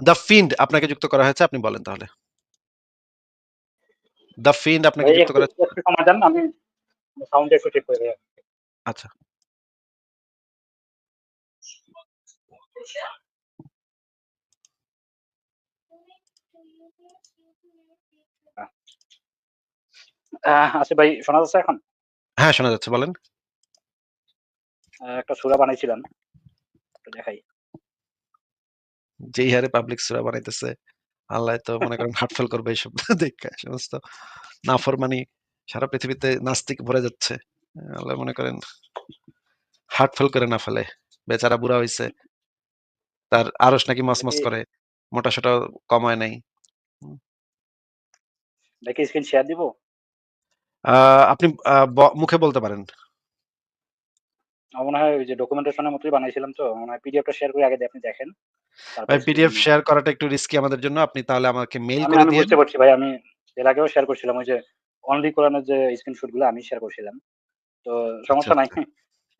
The ফিন্ড আপনাকে যুক্ত করা হয়েছে। আপনি বলেন তাহলে। দ্য ফিন্ড আপনাকে ভাই যুক্ত করা দেন আমি সাউন্ডটা একটু ঠিক করে। আচ্ছা। আসিফ ভাই শোনা যাচ্ছে এখন? হ্যাঁ, শোনা যাচ্ছে বলেন। একটা সুরা বানাইছিলাম। দেখাই। যেই হারে পাবলিক সূরা বানাইতেছে, আল্লাহ তো মনে করেন হার্টফেল করবে এইসব দেইখা সমস্ত নাফরমানি সারা পৃথিবীতে নাস্তিক ভরে যাচ্ছে। আল্লাহ মনে করেন হার্টফেল করে না ফেলে। বেচারা বুড়া হইছে। তার আরশ নাকি দেখি করে। মোটা-সোটা কমায় নাই। দেখি স্ক্রিন শেয়ার দিব? আপনি মুখে বলতে পারেন। আমার মনে হয় ওই যে ডকুমেন্টেশন এর মতই বানাইছিলাম তো। মনে হয় পিডিএফটা শেয়ার করে আগে আপনি দেখেন। ভাই পিডিএফ শেয়ার করাটা একটু রিস্কি আমাদের জন্য। আপনি তাহলে আমাকে মেইল করে আমি বুঝতে পারছি ভাই। আমি এর আগেও শেয়ার করছিলাম ওই যে অনলি কোরআনের যে স্ক্রিনশটগুলো আমি শেয়ার করছিলাম। তো সমস্যা নাই। আচ্ছা।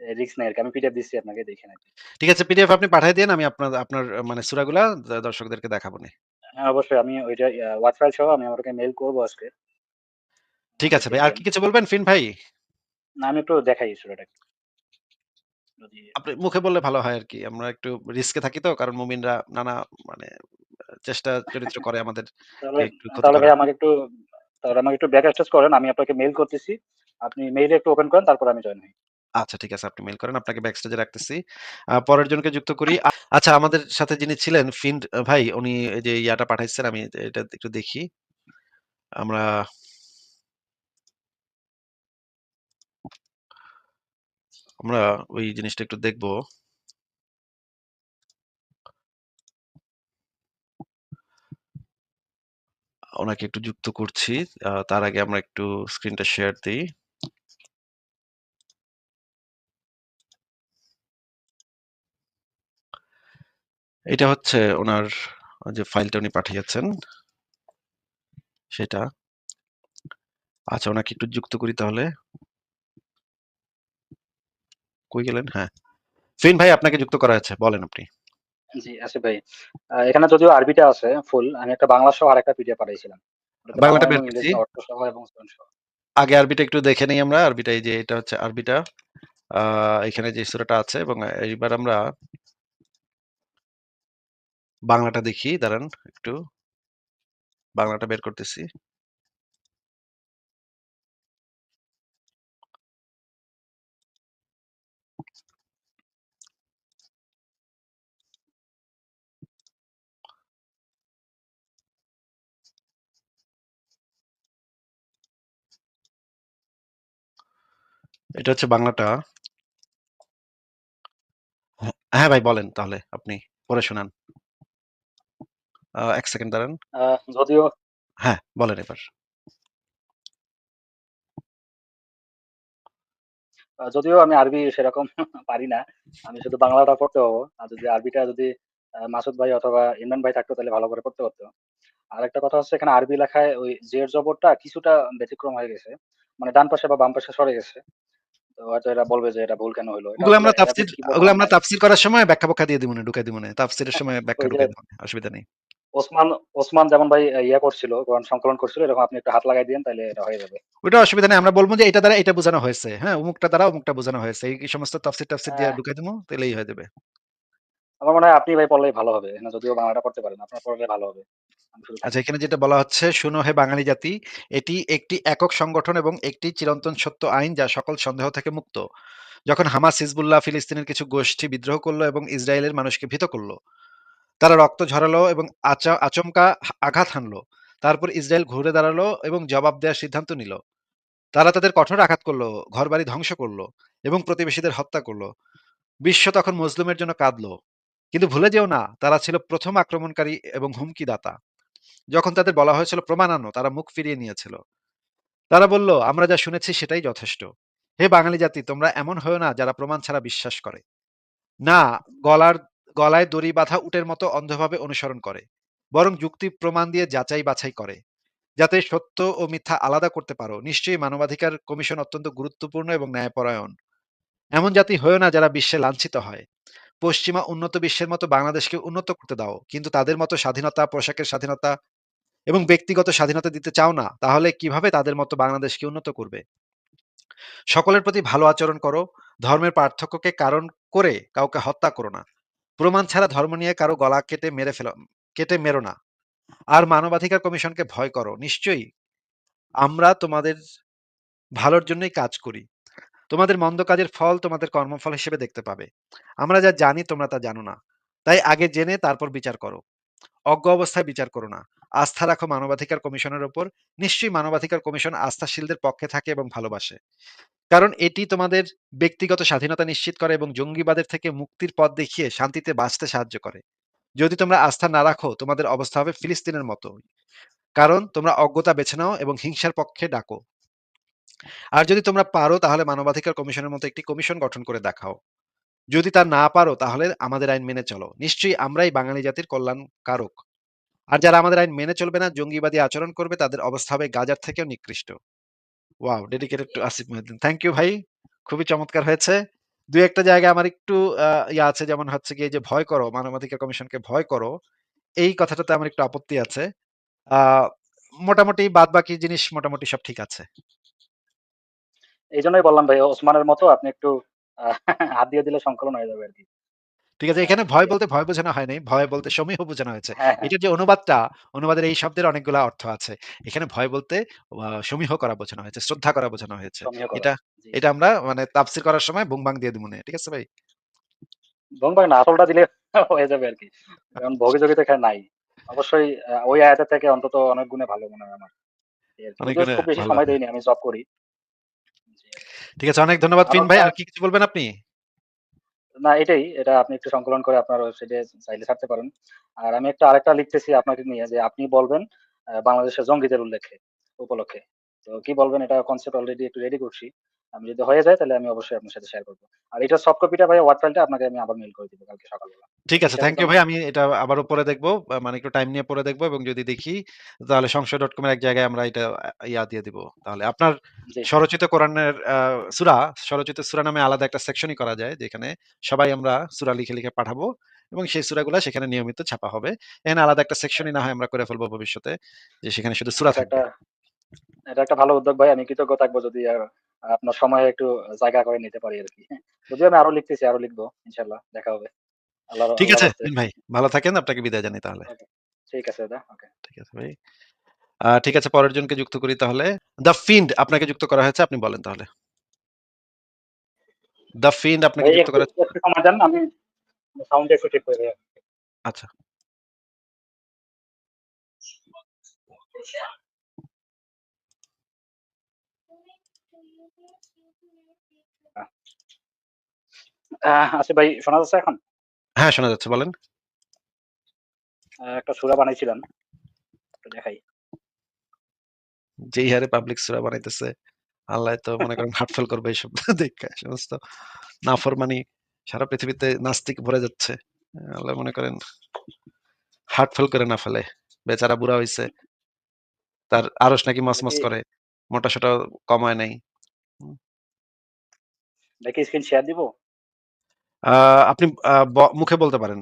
এ রিস্ক নাই। আমি পিডিএফ দিচ্ছি আপনাকে দেখেন আরকি। ঠিক আছে পিডিএফ আপনি পাঠায় দিয়েন। আমি আপনার আপনার মানে সূরাগুলা দর্শকদেরকে দেখাবনি। হ্যাঁ, অবশ্যই আমি ওইটা ওয়ার্ড ফাইল সহ আমি আপনাকে মেইল করব আজকে। ঠিক আছে ভাই। আর কি কিছু বলবেন ফিন ভাই? না আমি একটু দেখাই সূরাটা। আপনি মুখে বললে ভালো হয় আরকি। আমরা একটু রিস্কে থাকি তো। কারণ মুমিনরা নানা মানে চেষ্টা চরিত্র করে আমাদের তাহলে ভাই আমাকে একটু তাহলে আমাকে একটু ব্যাক অ্যাক্সেস করেন। আমি আপনাকে মেইল করতেছি। আপনি মেইলে একটু ওপেন করেন তারপর আমি জয়েন হই। আচ্ছা ঠিক আছে আপনি মেইল করেন। আপনাকে ব্যাক স্টেজে রাখতেছি। পরের জনকে যুক্ত করি। আচ্ছা আমাদের সাথে যিনি ছিলেন ফিন্ড ভাই উনি এই যে ইয়াটা পাঠাইছেন আমি এটা একটু দেখি। আমরা আমরা ওই জিনিসটা একটু দেখব। ওনাকে একটু যুক্ত করছি। তার আগে আমরা একটু স্ক্রিনটা শেয়ার দেই। এটা হচ্ছে ওনার যে ফাইলটা উনি পাঠিয়েছেন। সেটা। আচ্ছা ওনাকে একটু যুক্ত করি তাহলে। কই গেলেন? হ্যাঁ। ফিন ভাই আপনাকে যুক্ত করা হয়েছে। বলেন আপনি। জি, আসিফ ভাই। এখানে যদিও আরবিটা আছে ফুল। আমি একটা বাংলা সহ আরেকটা পিডিএফ পাঠাইছিলাম। বাংলাটা বের করছি। আগে আরবিটা একটু দেখে নেই আমরা। আরবিটা এই যে এটা হচ্ছে আরবিটা। এখানে যে সূরাটা আছে এবং এইবার আমরা বাংলাটা দেখি দাঁড়ান একটু। বাংলাটা বের করতেছি। এটা হচ্ছে বাংলাটা। হ্যাঁ, ভাই বলেন তাহলে আপনি পড়ে শোনান। ১ সেকেন্ড দাঁড়ান। যদিও হ্যাঁ, বলেন এবার। যদিও আমি আরবি সেরকম পারি না। আমি শুধু বাংলাটা পড়তে পারব। আর যদি আরবিটা যদি মাসুদ ভাই অথবা ইমরান ভাই থাকতো তাহলে ভালো করে পড়তে পারতো। আরেকটা কথা হচ্ছে এখানে আরবি লেখায় ওই জের জবরটা কিছুটা ব্যতিক্রম হয়ে গেছে। মানে ডান পাশে বা বাম পাশে সরে গেছে। হয়তো এরা বলবে যে এটা ভুল কেন হলো ওগুলো আমরা তাফসীর ওগুলো আমরা। তাফসীর করার সময় ব্যাখ্যা-ব্যাখ্যা দিয়ে দিবনে, ঢুকাই দিবনে। তাফসীরের সময় ব্যাখ্যা ঢুকাই দিবনে। অসুবিধা নেই। ওসমান ওসমান যেমন ভাই ইয়া করছিল, কোরআন সংকলন করছিল এরকম আপনি একটু হাত লাগাই দিয়েন তাহলে এটা হয়ে যাবে। ওইটা অসুবিধা নেই। আমরা বলব যে এটা দ্বারা এটা বোঝানো হয়েছে। হ্যাঁ? অমুকটা দ্বারা অমুকটা বোঝানো হয়েছে। এই সমস্ত তাফসীর-টাফসীর দিয়ে হ্যাঁ। ঢুকাই দিব তাহলেই হয়ে যাবে। আমার মনে হয় আপনি ভাই পড়লেই ভালো হবে। না যদিও বাংলাটা পড়তে পারেন। আপনার পড়লে ভালো হবে। আচ্ছা এখানে যেটা বলা হচ্ছে, শুনো হে বাঙালি জাতি, এটি একটি একক সংগঠন এবং একটি চিরন্তন সত্য আইন যা সকল সন্দেহ থেকে মুক্ত। যখন হামাস, হিজবুল্লাহ ফিলিস্তিনের কিছু গোষ্ঠী বিদ্রোহ করল এবং ইসরায়েলের মানুষকে ভীত করল তারা রক্ত ঝরালো এবং আচমকা আঘাত হানলো তারপর ইসরায়েল ঘুরে দাঁড়াল এবং জবাব দেওয়ার সিদ্ধান্ত নিল। তারা তাদের কঠোর আঘাত করল ঘরবাড়ি ধ্বংস করল এবং প্রতিবেশীদের হত্যা করল বিশ্ব তখন মজলুমের জন্য কাঁদল। কিন্তু ভুলে যেও না, তারা ছিল প্রথম আক্রমণকারী এবং হুমকিদাতা। যখন তাদের বলা হয়েছিল প্রমাণ আনো, তারা মুখ ফিরিয়ে নিয়েছিল। তারা বলল, আমরা যা শুনেছি সেটাই যথেষ্ট। হে বাঙালি জাতি, তোমরা এমন হয়ো না যারা প্রমাণ ছাড়া বিশ্বাস করে। না, গলার গলায় দড়ি বাঁধা উটের মতো অন্ধভাবে অনুসরণ করে। বরং যুক্তি প্রমাণ দিয়ে যাচাই বাছাই করে। যাতে সত্য ও মিথ্যা আলাদা করতে পারো। নিশ্চয়ই মানবাধিকার কমিশন অত্যন্ত গুরুত্বপূর্ণ এবং ন্যায়পরায়ণ। এমন জাতি হয়ো না যারা বিশ্বে লাঞ্ছিত হয়। পশ্চিমা উন্নত বিশ্বের মতো বাংলাদেশকে উন্নত করতে দাও। কিন্তু তাদের মতো স্বাধীনতা, পোশাকের স্বাধীনতা এবং ব্যক্তিগত স্বাধীনতা দিতে চাও না, তাহলে কীভাবে তাদের মতো বাংলাদেশকে উন্নত করবে? সকলের প্রতি ভালো আচরণ করো। ধর্মের পার্থক্যকে কারণ করে কাউকে হত্যা করো না। প্রমাণ ছাড়া ধর্ম নিয়ে কারও গলা কেটে মেরে ফেলো কেটে মেরো না। আর মানবাধিকার কমিশনকে ভয় করো। নিশ্চয়ই আমরা তোমাদের ভালোর জন্যই কাজ করি। তোমাদের মন্দ কাজের ফল তোমাদের কর্মফল হিসেবে দেখতে পাবে। আমরা যা জানি তোমরা তা জানো না। তাই আগে জেনে তারপর বিচার করো। অজ্ঞ অবস্থায় বিচার করো না। আস্থা রাখো মানবাধিকার কমিশনের উপর। নিশ্চয়ই মানবাধিকার কমিশন আস্থাশীলদের পক্ষে থাকে এবং ভালোবাসে। কারণ এটি তোমাদের ব্যক্তিগত স্বাধীনতা নিশ্চিত করে এবং জঙ্গিবাদের থেকে মুক্তির পথ দেখিয়ে শান্তিতে বাঁচতে সাহায্য করে। যদি তোমরা আস্থা না রাখো, তোমাদের অবস্থা হবে ফিলিস্তিনের মতো। কারণ তোমরা অজ্ঞতা বেছে নাও এবং হিংসার পক্ষে ডাকো। আর যদি তোমরা পারো তাহলে মানবাধিকার কমিশনের মতো একটি কমিশন গঠন করে দেখাও। যদি তা না পারো তাহলে আমাদের আইন মেনে চলো। নিশ্চয়ই আমরাই বাঙালি জাতির কল্যাণ কারক। আর যারা আমাদের আইন মেনে চলবে না, জঙ্গিবাদী আচরণ করবে তাদের অবস্থা হবে গাজার থেকেও নিকৃষ্ট। Wow! Dedicated to Asif Mohiuddin. Thank you ভাই। খুবই চমৎকার হয়েছে। দু একটা জায়গায় আমার একটু ইয়া আছে যেমন হচ্ছে গিয়ে যে ভয় করো, মানবাধিকার কমিশনকে ভয় করো। এই কথাটাতে আমার একটু আপত্তি আছে। মোটামুটি বাদবাকি জিনিস মোটামুটি সব ঠিক আছে। এইজন্যই বললাম ভাই ওসমানের মতো আপনি একটু হাত দিয়ে দিলে সংকলন হয়ে যাবে আরকি। ঠিক আছে? এখানে ভয় বলতে ভয় বোঝানো হয় নাই। ভয় বলতে সমীহ বোঝানো হয়েছে। হ্যাঁ, হ্যাঁ। এটার যে অনুবাদটা, অনুবাদের এই শব্দের অনেকগুলা অর্থ আছে। এখানে ভয় বলতে সমীহ করা বোঝানো হয়েছে, শ্রদ্ধা করা বোঝানো হয়েছে। এটা এটা আমরা মানে তাফসীর করার সময় বুং-বাং দিয়ে দিমুনে। ঠিক আছে ভাই? ভং-ভাং না আসলটা দিলে হয়ে যাবে আরকি। কারণ ভোগে-জোগে তো এখানে নাই। অবশ্যই ওই আয়াতের থেকে অন্তত অনেক গুণে ভালো মনে হয় আমার। এই খুব বেশি সময়। দেইনি আমি জব করি। ঠিক আছে। অনেক ধন্যবাদ ফিন ভাই। আর কি কিছু বলবেন আপনি? না এটাই। এটা আপনি একটু সংকলন করে আপনার ওয়েবসাইটে চাইলে ছাড়তে পারেন। আর আমি একটা আরেকটা লিখতেছি আপনাকে নিয়ে যে আপনি বলবেন বাংলাদেশের জঙ্গিদের উল্লেখে উপলক্ষে। তো কি বলবেন এটা কনসেপ্ট অলরেডি একটু রেডি করছি। আমি যদি হয়ে যায় তাহলে আমি অবশ্যই আপনার সাথে শেয়ার করব। আর এটার সফট কপিটা ভাই ওয়ার্ড ফাইলটা আপনাকে আমি আবার মেইল করে দিব কালকে সকালবেলা। ঠিক আছে। থ্যাংক ইউ ভাই। আমি এটা আবারও পড়ে দেখব। মানে একটু টাইম নিয়ে পড়ে দেখব এবং যদি দেখি তাহলে সংশয়.com এর এক জায়গায় আমরা এটা ইয়া দিয়ে দিব। তাহলে আপনার জি। স্বরচিত কোরআনের সূরা, স্বরচিত সূরা নামে আলাদা একটা সেকশনই করা যায় যেখানে সবাই আমরা সূরা লিখে, লিখে পাঠাবো এবং সেই সূরাগুলা সেখানে নিয়মিত ছাপা হবে। এখানে আলাদা একটা সেকশনই না হয় আমরা করে ফেলব ভবিষ্যতে। যে সেখানে শুধু সূরা এটা থাকবে। একটা এটা একটা ভালো উদ্যোগ ভাই। আমি কৃতজ্ঞ থাকব যদি আপনার সময় একটু জায়গা করে নিতে পারি আর কি যদিও আমি আরও লিখতেছি, আরও লিখব ইনশাআল্লাহ দেখা হবে। ঠিক আছে ভাই। ভালো থাকেন। আপনাকে বিদায় জানাই তাহলে। ঠিক আছে দাদা। ওকে। ঠিক আছে ভাই। ঠিক আছে পরের জনকে যুক্ত করি তাহলে। দ্য ফিন্ড আপনাকে যুক্ত করা হয়েছে। আপনি বলেন তাহলে। দ্য ফিন্ড আপনাকে যুক্ত করা দেন আমি সাউন্ডটা একটু ঠিক করে আচ্ছা। আসিফ ভাই শোনা যাচ্ছে এখন? হ্যাঁ, শোনা যাচ্ছে বলেন। একটা সূরা বানাইছিলাম। দেখাই। যেই হারে পাবলিক সূরা বানাইতেছে, আল্লাহ তো মনে করেন হার্ট ফেল করবে এইসব। সমস্ত নাফরমানি সারা পৃথিবীতে নাস্তিক ভরে যাচ্ছে। আল্লাহ মনে করেন হার্ট ফেল করে না ফেলে। বেচারা বুড়া হইছে। তার আরশ নাকি দেখি করে। মোটা-সোটা কমায় নাই। দেখি স্ক্রিন শেয়ার দিব? আ আপনি ব মুখে বলতে পারেন।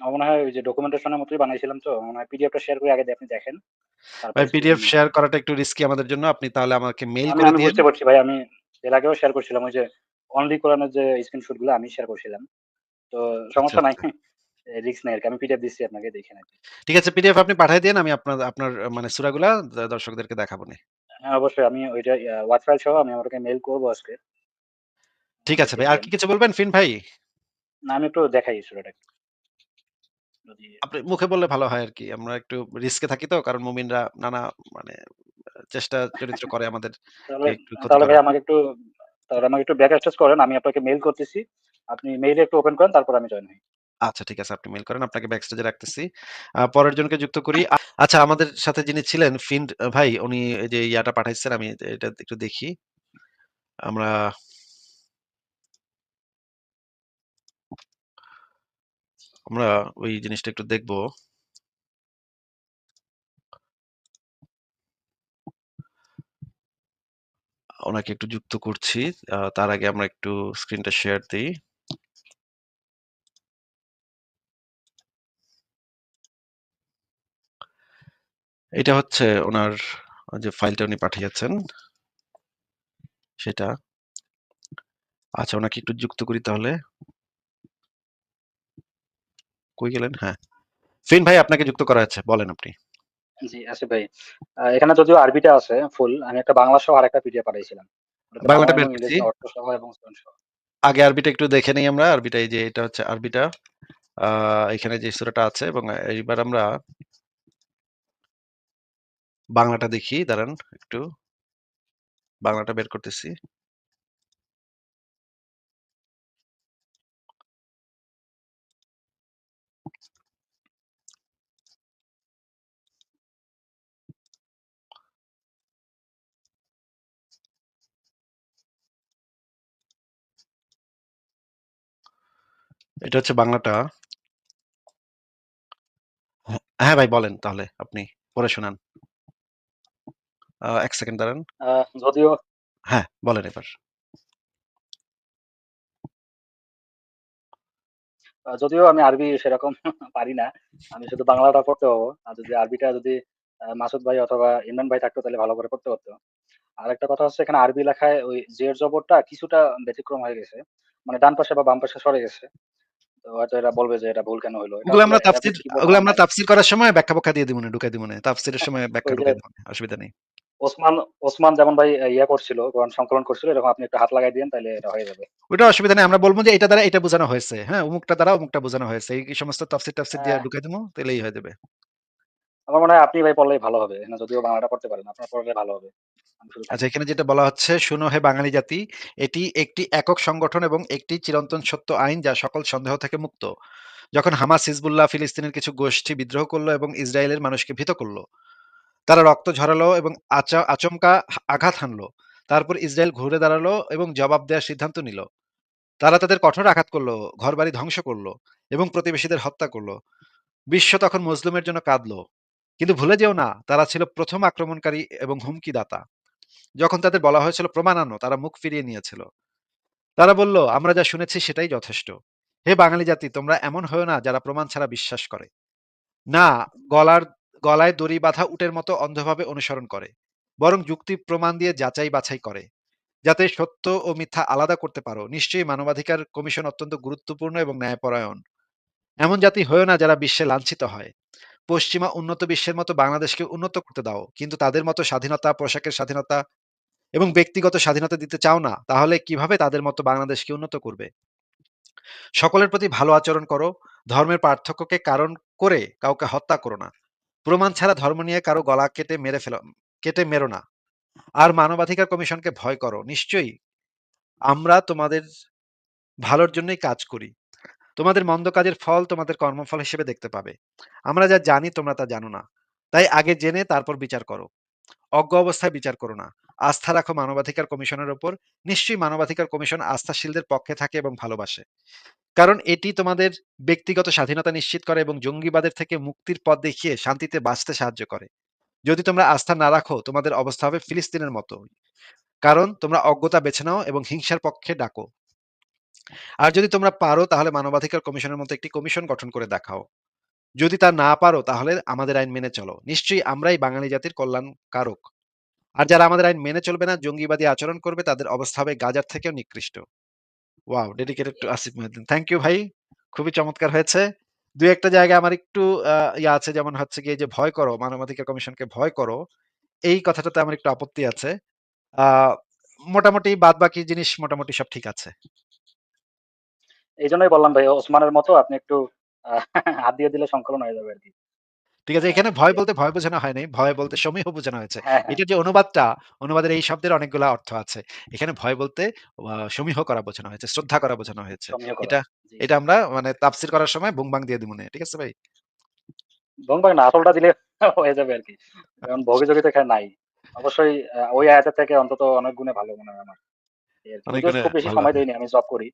আমার মনে হয় ওই যে ডকুমেন্টেশন এর মতই বানাইছিলাম তো। মনে হয় পিডিএফটা শেয়ার করি আগে দিয়ে আপনি দেখেন। ভাই পিডিএফ শেয়ার করাটা একটু রিস্কি আমাদের জন্য। আপনি তাহলে আমাকে মেইল আমি, করে আমি দিয়েন। বুঝতে পারছি ভাই। আমি এর আগেও শেয়ার করছিলাম ওই যে অনলি কোরআনের যে স্ক্রিনশটগুলো আমি শেয়ার করছিলাম। তো আচ্ছা, সমস্যা নাই। আচ্ছা। রিস্ক নাই আরকি। আমি পিডিএফ দিচ্ছি আপনাকে দেখেন আরকি। ঠিক আছে পিডিএফ আপনি পাঠায় দিয়েন। আমি আপনার আপনার মানে সূরাগুলা দ দর্শকদেরকে দেখাবনি। হ্যাঁ, অবশ্যই আমি ওইটা ফাইল সহ আমি আপনাকে মেইল করব আজকে। ঠিক আছে ভাই। আর কি কিছু বলবেন ফিন ভাই? না আমি একটু দেখাই সূরাটা আপনি মুখে বললে ভালো হয় আরকি। আমরা একটু রিস্কে থাকি তো। কারণ মুমিনরা নানা মানে চেষ্টা চরিত্র করে ক্ষতি তাহলে ভাই আমাকে একটু তাহলে আমাকে একটু ব্যাক অ্যাক্সেস করেন। আমি আপনাকে মেইল করতেছি। আপনি মেইলে একটু ওপেন করেন তারপর আমি জয়েন হই। আচ্ছা ঠিক আছে। আপনি মেইল করেন। আপনাকে ব্যাকস্টেজ এ রাখতেছি। পরের জনকে যুক্ত করি। আচ্ছা আমাদের সাথে যিনি ছিলেন ফিন্ড ভাই উনি এই যে ইয়াটা পাঠাইছেন আমি এটা একটু দেখি। আমরা আমরা ওই জিনিসটা একটু দেখব। ওনাকে একটু যুক্ত করছি। তার আগে আমরা একটু স্ক্রিনটা শেয়ার দিই। এটা হচ্ছে ওনার যে ফাইলটা উনি পাঠিয়েছেন। সেটা। আচ্ছা ওনাকে একটু যুক্ত করি তাহলে। কই গেলেন? হ্যাঁ। ফিন ভাই আপনাকে যুক্ত করা হয়েছে। বলেন আপনি। জি, আসিফ ভাই। এখানে যদিও আরবিটা আছে ফুল। আমি একটা বাংলা সহ আরেকটা পিডিএফ পাঠাইছিলাম। বাংলাটা বের করছি। এবং আগে আরবিটা একটু দেখে নেই আমরা। আরবিটা এই যে এটা হচ্ছে আরবিটা। এখানে যে সূরাটা আছে এবং এইবার আমরা বাংলাটা দেখি দাঁড়ান একটু। বাংলাটা বের করতেছি। এটা হচ্ছে বাংলাটা। হ্যাঁ, হ্যাঁ ভাই বলেন তাহলে আপনি পড়ে শোনান। ১ সেকেন্ড দাঁড়ান। যদিও হ্যাঁ, বলেন এবার। যদিও আমি আরবি সেরকম পারি না। আমি শুধু বাংলাটা পড়তে পারব। আর যদি আরবিটা যদি মাসুদ ভাই অথবা ইমরান ভাই থাকতো তাহলে ভালো করে পড়তে পারতো। আর একটা কথা হচ্ছে এখানে আরবি লেখায় ওই জের জবরটা কিছুটা ব্যতিক্রম হয়ে গেছে। মানে ডান পাশে বা বাম পাশে সরে গেছে। হয়তো এরা বলবে যে এটা ভুল কেন হলো ওগুলো আমরা তাফসীর ওগুলো আমরা। তাফসীর করার সময় ব্যাখ্যা-ব্যাখ্যা দিয়ে দিবনে, ঢুকাই দিবনে। তাফসীরের সময় ব্যাখ্যা ঢুকাই যে না অসুবিধা নেই। ওসমান, ওসমান যেমন ভাই ইয়া করছিল, কোরআন সংকলন করছিল এরকম আপনি একটু হাত লাগাই দিয়েন তাইলে এটা হয়ে যাবে। ওইটা অসুবিধা নেই। আমরা বলব যে এটা দ্বারা এটা বোঝানো হয়েছে। হ্যাঁ? অমুকটা দ্বারা অমুকটা বোঝানো হয়েছে। এই সমস্ত দিয়ে ঢুকাই দিব তাহলেই হয়ে যাবে। আমার মনে হয় আপনি ভাই পড়লেই ভালো হবে। না যদিও বাংলাটা পড়তে পারেন। আপনার পড়লে ভালো হবে। আচ্ছা এখানে যেটা বলা হচ্ছে, "শুনো হে বাঙালি জাতি, এটি একটি একক সংগঠন এবং একটি চিরন্তন সত্য আইন যা সকল সন্দেহ থেকে মুক্ত। যখন হামাস, হিজবুল্লাহ ফিলিস্তিনের কিছু গোষ্ঠী বিদ্রোহ করল এবং ইসরায়েলের মানুষকে ভীত করল তারা রক্ত ঝরালো এবং আচা আচমকা আঘাত হানলো। তারপর ইসরায়েল ঘুরে দাঁড়াল এবং জবাব দেওয়ার সিদ্ধান্ত নিল। তারা তাদের কঠোর আঘাত করল ঘরবাড়ি ধ্বংস করল এবং প্রতিবেশীদের হত্যা করল বিশ্ব তখন মজলুমের জন্য কাঁদল। কিন্তু ভুলে যেও না, তারা ছিল প্রথম আক্রমণকারী এবং হুমকিদাতা। যখন তাদের বলা হয়েছিল প্রমাণ আনো, তারা মুখ ফিরিয়ে নিয়েছিল। তারা বলল, আমরা যা শুনেছি সেটাই যথেষ্ট। হে বাঙালি জাতি, তোমরা এমন হয়ো না যারা প্রমাণ ছাড়া বিশ্বাস করে। না, গলার গলায় দড়ি বাঁধা উটের মতো অন্ধভাবে অনুসরণ করে। বরং যুক্তি প্রমাণ দিয়ে যাচাই বাছাই করে। যাতে সত্য ও মিথ্যা আলাদা করতে পারো। নিশ্চয়ই মানবাধিকার কমিশন অত্যন্ত গুরুত্বপূর্ণ এবং ন্যায়পরায়ণ। এমন জাতি হয়ো না যারা বিশ্বে লাঞ্ছিত হয়। পশ্চিমা উন্নত বিশ্বের মতো বাংলাদেশকে উন্নত করতে দাও। কিন্তু তাদের মতো স্বাধীনতা, পোশাকের স্বাধীনতা এবং ব্যক্তিগত স্বাধীনতা দিতে চাও না। তাহলে কীভাবে তাদের মতো বাংলাদেশকে উন্নত করবে? সকলের প্রতি ভালো আচরণ করো। ধর্মের পার্থক্যকে কারণ করে কাউকে হত্যা করো না। প্রমাণ ছাড়া ধর্ম নিয়ে কারও গলা কেটে মেরে ফেলো কেটে মেরো না। আর মানবাধিকার কমিশনকে ভয় করো। নিশ্চয়ই আমরা তোমাদের ভালোর জন্যই কাজ করি। তোমাদের মন্দ কাজের ফল তোমাদের কর্মফল হিসেবে দেখতে পাবে। আমরা যা জানি তোমরা তা জানো না। তাই আগে জেনে তারপর বিচার করো। অজ্ঞ অবস্থায় বিচার করো না। আস্থা রাখো মানবাধিকার কমিশনের উপর। নিশ্চয়ই মানবাধিকার কমিশন আস্থাশীলদের পক্ষে থাকে এবং ভালোবাসে। কারণ এটি তোমাদের ব্যক্তিগত স্বাধীনতা নিশ্চিত করে এবং জঙ্গিবাদের থেকে মুক্তির পথ দেখিয়ে শান্তিতে বাঁচতে সাহায্য করে। যদি তোমরা আস্থা না রাখো, তোমাদের অবস্থা হবে ফিলিস্তিনের মতো। কারণ তোমরা অজ্ঞতা বেছে নাও এবং হিংসার পক্ষে ডাকো। আর যদি তোমরা পারো তাহলে মানবাধিকার কমিশনের মতো একটি কমিশন গঠন করে দেখাও। যদি তা না পারো তাহলে আমাদের আইন মেনে চলো। নিশ্চয়ই আমরাই বাঙালি জাতির কল্যাণ কারক। আর যারা আমাদের আইন মেনে চলবে না, জঙ্গিবাদী আচরণ করবে তাদের অবস্থা হবে গাজার থেকেও নিকৃষ্ট। Wow! Dedicated to Asif Mohiuddin. Thank you ভাই। খুবই চমৎকার হয়েছে। দু একটা জায়গায় আমার একটু ইয়া আছে যেমন হচ্ছে গিয়ে যে ভয় করো, মানবাধিকার কমিশনকে ভয় করো। এই কথাটাতে আমার একটু আপত্তি আছে। মোটামুটি বাদবাকি জিনিস মোটামুটি সব ঠিক আছে। এইজন্যই বললাম ভাই ওসমানের মতো আপনি একটু হাত দিয়ে দিলে সংকলন হয়ে যাবে আরকি। ঠিক আছে? এখানে ভয় বলতে ভয় বোঝানো হয় নাই। ভয় বলতে সমীহ বোঝানো হয়েছে। হ্যাঁ, হ্যাঁ। যে অনুবাদটা, অনুবাদের এই শব্দের অনেকগুলা অর্থ আছে। এখানে ভয় বলতে সমীহ করা বোঝানো হয়েছে, শ্রদ্ধা করা বোঝানো হয়েছে। এটা এটা আমরা মানে তাফসীর করার সময় বুং-বাং দিয়ে দিমুনে। ঠিক আছে ভাই? ধুমধাম না আসলটা দিলে হয়ে যাবে আরকি। কারণ বহির্যোগিতা এখানে নাই। অবশ্যই ওই আয়াতের থেকে অন্তত অনেক গুণে ভালো মনে হয় আমার। এই খুব বেশি সময়। দেইনি আমি জব করি।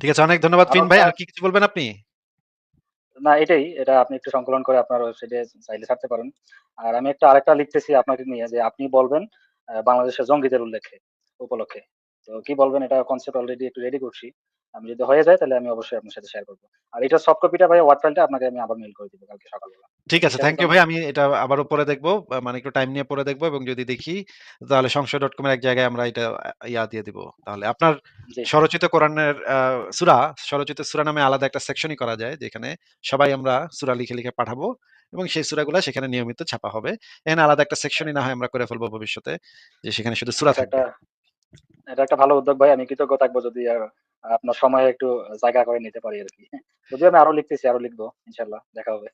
ঠিক আছে। অনেক ধন্যবাদ ফিন ভাই। আর কি কিছু বলবেন আপনি? না এটাই। এটা আপনি একটু সংকলন করে আপনার ওয়েবসাইটে চাইলে ছাড়তে পারেন। আর আমি একটা আরেকটা লিখতেছি আপনাকে নিয়ে যে আপনি বলবেন বাংলাদেশের জঙ্গিদের উল্লেখে উপলক্ষে। তো কি বলবেন এটা কনসেপ্ট অলরেডি একটু রেডি করছি। আমি যদি হয়ে যায় তাহলে আমি অবশ্যই আপনার সাথে শেয়ার করব। আর এটার সফট কপিটা ভাই ওয়ার্ড ফাইলটা আপনাকে আমি আবার মেইল করে দিব কালকে সকালবেলা। ঠিক আছে। থ্যাংক ইউ ভাই। আমি এটা আবারও পড়ে দেখব। মানে একটু টাইম নিয়ে পড়ে দেখব এবং যদি দেখি তাহলে সংশয়.com এর এক জায়গায় আমরা এটা ইয়া দিয়ে দিব। তাহলে আপনার জি। স্বরচিত কোরআনের সূরা, স্বরচিত সূরা নামে আলাদা একটা সেকশনই করা যায় যেখানে সবাই আমরা সূরা লিখে, লিখে পাঠাবো এবং সেই সূরাগুলা সেখানে নিয়মিত ছাপা হবে। এখানে আলাদা একটা সেকশনই না হয় আমরা করে ফেলব ভবিষ্যতে। যে সেখানে শুধু সূরা থাকবে। এটা একটা ভালো উদ্যোগ ভাই। আমি কৃতজ্ঞ থাকব যদি আপনার সময় একটু জায়গা করে নিতে পারি আর কি যদিও আমি আরও লিখতেছি, আরও লিখব ইনশাল্লাহ দেখা হবে।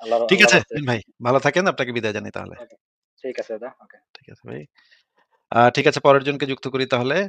আল্লাহ ঠিক আছে ভাই। ভালো থাকেন। আপনাকে বিদায় জানাই তাহলে। ঠিক আছে দাদা। ওকে। ঠিক আছে ভাই। ঠিক আছে পরের জনকে যুক্ত করি তাহলে।